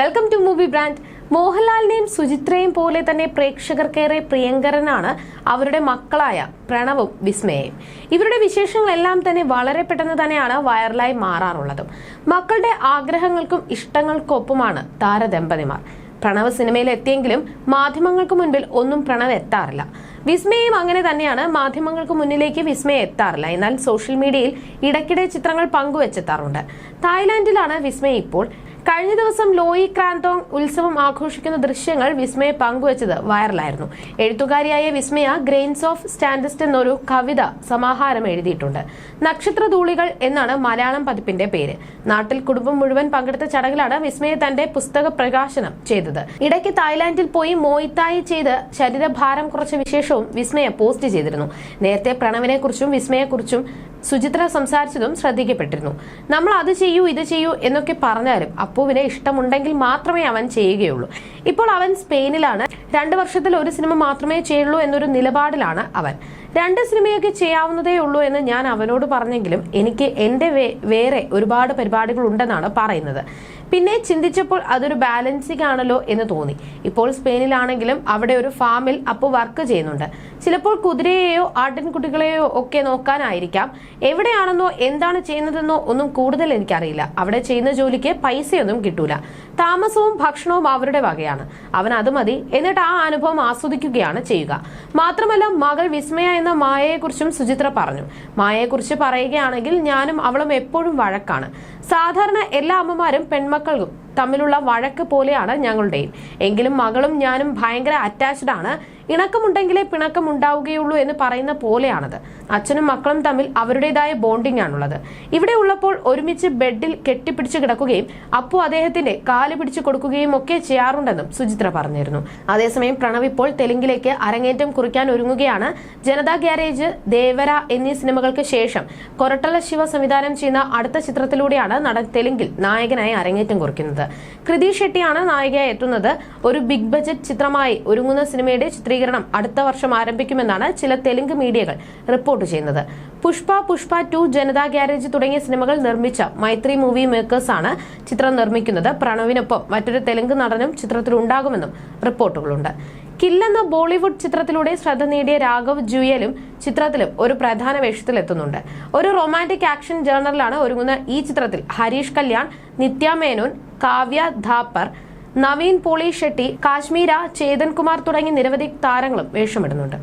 Welcome to movie brand മോഹൻലാലിനെയും സുചിത്രയും പോലെ തന്നെ പ്രേക്ഷകർക്കേറെ പ്രിയങ്കരനാണ് അവരുടെ മക്കളായ പ്രണവും വിസ്മയയും. ഇവരുടെ വിശേഷങ്ങളെല്ലാം തന്നെ വളരെ പെട്ടെന്ന് തന്നെയാണ് വൈറലായി മാറാറുള്ളതും. മക്കളുടെ ആഗ്രഹങ്ങൾക്കും ഇഷ്ടങ്ങൾക്കൊപ്പമാണ് താരദമ്പതിമാർ. പ്രണവ് സിനിമയിൽ എത്തിയെങ്കിലും മാധ്യമങ്ങൾക്ക് മുൻപിൽ ഒന്നും പ്രണവ് എത്താറില്ല. വിസ്മയയും അങ്ങനെ തന്നെയാണ് മാധ്യമങ്ങൾക്ക് മുന്നിലേക്ക് വിസ്മയ എത്താറില്ല. എന്നാൽ സോഷ്യൽ മീഡിയയിൽ ഇടയ്ക്കിടെ ചിത്രങ്ങൾ പങ്കുവച്ചെത്താറുണ്ട്. തായ്ലാന്റിലാണ് വിസ്മയ ഇപ്പോൾ കഴിഞ്ഞ ദിവസം ലോയി ക്രാന്തോങ് ഉത്സവം ആഘോഷിക്കുന്ന ദൃശ്യങ്ങൾ വിസ്മയ പങ്കുവച്ചത് വൈറലായിരുന്നു. എഴുത്തുകാരിയായ വിസ്മയ ഗ്രെയിൻസ് ഓഫ് സ്റ്റാൻഡസ്റ്റ് എന്നൊരു കവിത സമാഹാരം എഴുതിയിട്ടുണ്ട്. നക്ഷത്രധൂളികൾ എന്നാണ് മലയാളം പതിപ്പിന്റെ പേര്. നാട്ടിൽ കുടുംബം മുഴുവൻ പങ്കെടുത്ത ചടങ്ങിലാണ് വിസ്മയ തന്റെ പുസ്തക പ്രകാശനം ചെയ്തത്. ഇടയ്ക്ക് തായ്ലാന്റിൽ പോയി മോയിത്തായി ചെയ്ത് ശരീരഭാരം കുറച്ച വിശേഷവും വിസ്മയ പോസ്റ്റ് ചെയ്തിരുന്നു. നേരത്തെ പ്രണവിനെ കുറിച്ചും വിസ്മയെക്കുറിച്ചും സുചിത്ര സംസാരിച്ചതും ശ്രദ്ധിക്കപ്പെട്ടിരുന്നു. നമ്മൾ അത് ചെയ്യൂ ഇത് ചെയ്യൂ എന്നൊക്കെ പറഞ്ഞാലും അപ്പുവിനെ ഇഷ്ടമുണ്ടെങ്കിൽ മാത്രമേ അവൻ ചെയ്യുകയുള്ളൂ. ഇപ്പോൾ അവൻ സ്പെയിനിലാണ്. രണ്ട് വർഷത്തിൽ ഒരു സിനിമ മാത്രമേ ചെയ്യുള്ളൂ എന്നൊരു നിലപാടിലാണ് അവൻ. രണ്ട് സിനിമയൊക്കെ ചെയ്യാവുന്നതേ ഉള്ളൂ എന്ന് ഞാൻ അവനോട് പറഞ്ഞെങ്കിലും എനിക്ക് എന്റെ വേറെ ഒരുപാട് പരിപാടികൾ ഉണ്ടെന്നാണ് പറയുന്നത്. പിന്നെ ചിന്തിച്ചപ്പോൾ അതൊരു ബാലൻസിംഗ് ആണല്ലോ എന്ന് തോന്നി. ഇപ്പോൾ സ്പെയിനിലാണെങ്കിലും അവിടെ ഒരു ഫാമിൽ അപ്പു വർക്ക് ചെയ്യുന്നുണ്ട്. ചിലപ്പോൾ കുതിരയെയോ ആട്ടിൻകുട്ടികളെയോ ഒക്കെ നോക്കാനായിരിക്കാം. എവിടെയാണെന്നോ എന്താണ് ചെയ്യുന്നതെന്നോ ഒന്നും കൂടുതൽ എനിക്കറിയില്ല. അവിടെ ചെയ്യുന്ന ജോലിക്ക് പൈസയൊന്നും കിട്ടൂല. താമസവും ഭക്ഷണവും അവരുടെ വകയാണ്. അവൻ അത് മതി. എന്നിട്ട് ആ അനുഭവം ആസ്വദിക്കുകയാണ് ചെയ്യുക. മാത്രമല്ല മകൾ വിസ്മയ എന്ന മായയെക്കുറിച്ചും സുചിത്ര പറഞ്ഞു. മായയെക്കുറിച്ച് പറയുകയാണെങ്കിൽ ഞാനും അവളും എപ്പോഴും വഴക്കാണ്. സാധാരണ എല്ലാ അമ്മമാരും പെൺമക്കളും തമ്മിലുള്ള വഴക്ക് പോലെയാണ് ഞങ്ങളുടെയും. എങ്കിലും മകളും ഞാനും ഭയങ്കര അറ്റാച്ച്ഡ് ആണ്. ഇണക്കമുണ്ടെങ്കിലേ പിണക്കം ഉണ്ടാവുകയുള്ളൂ എന്ന് പറയുന്ന പോലെയാണത്. അച്ഛനും മക്കളും തമ്മിൽ അവരുടേതായ ബോണ്ടിംഗ് ആണുള്ളത് ഇവിടെ ഉള്ളപ്പോൾ ഒരുമിച്ച് ബെഡിൽ കെട്ടിപ്പിടിച്ച് കിടക്കുകയും അപ്പു അദ്ദേഹത്തിന്റെ കാൽ പിടിച്ചു കൊടുക്കുകയും ഒക്കെ ചെയ്യാറുണ്ടെന്നും സുചിത്ര പറഞ്ഞിരുന്നു. അതേസമയം പ്രണവ് ഇപ്പോൾ തെലുങ്കിലേക്ക് അരങ്ങേറ്റം കുറിക്കാൻ ഒരുങ്ങുകയാണ്. ജനതാ ഗ്യാരേജ് ദേവര എന്നീ സിനിമകൾക്ക് ശേഷം കൊരട്ടല ശിവ സംവിധാനം ചെയ്യുന്ന അടുത്ത ചിത്രത്തിലൂടെയാണ് നടൻ തെലുങ്കിൽ നായകനായി അരങ്ങേറ്റം കുറിക്കുന്നത്. കൃതി ഷെട്ടിയാണ് നായികയായി എത്തുന്നത്. ഒരു ബിഗ് ബജറ്റ് ചിത്രമായി ഒരുങ്ങുന്ന സിനിമയുടെ ചിത്രീകരണം അടുത്ത വർഷം ആരംഭിക്കുമെന്നാണ് ചില തെലുങ്ക് മീഡിയകൾ റിപ്പോർട്ട് ചെയ്യുന്നത്. പുഷ്പ പുഷ്പ ടു ജനതാ ഗ്യാരേജ് തുടങ്ങിയ സിനിമകൾ നിർമ്മിച്ച മൈത്രി മൂവി മേക്കേഴ്സ് ആണ് ചിത്രം നിർമ്മിക്കുന്നത്. പ്രണവിനൊപ്പം മറ്റൊരു തെലുങ്ക് നടനും ചിത്രത്തിൽ ഉണ്ടാകുമെന്നും റിപ്പോർട്ടുകളുണ്ട്. കില്ലെന്ന ബോളിവുഡ് ചിത്രത്തിലൂടെ ശ്രദ്ധ നേടിയ രാഘവ് ജുയലും ചിത്രത്തിലും ഒരു പ്രധാന വേഷത്തിലെത്തുന്നുണ്ട് ഒരു റൊമാന്റിക് ആക്ഷൻ ജേണലിലാണ് ഒരുങ്ങുന്ന ഈ ചിത്രത്തിൽ ഹരീഷ് കല്യാൺ നിത്യ മേനോൻ കാവ്യ ധാപ്പർ നവീൻ പോളി ഷെട്ടി കാശ്മീര ചേതൻ കുമാർ തുടങ്ങി നിരവധി താരങ്ങളും വേഷമിടുന്നുണ്ട്.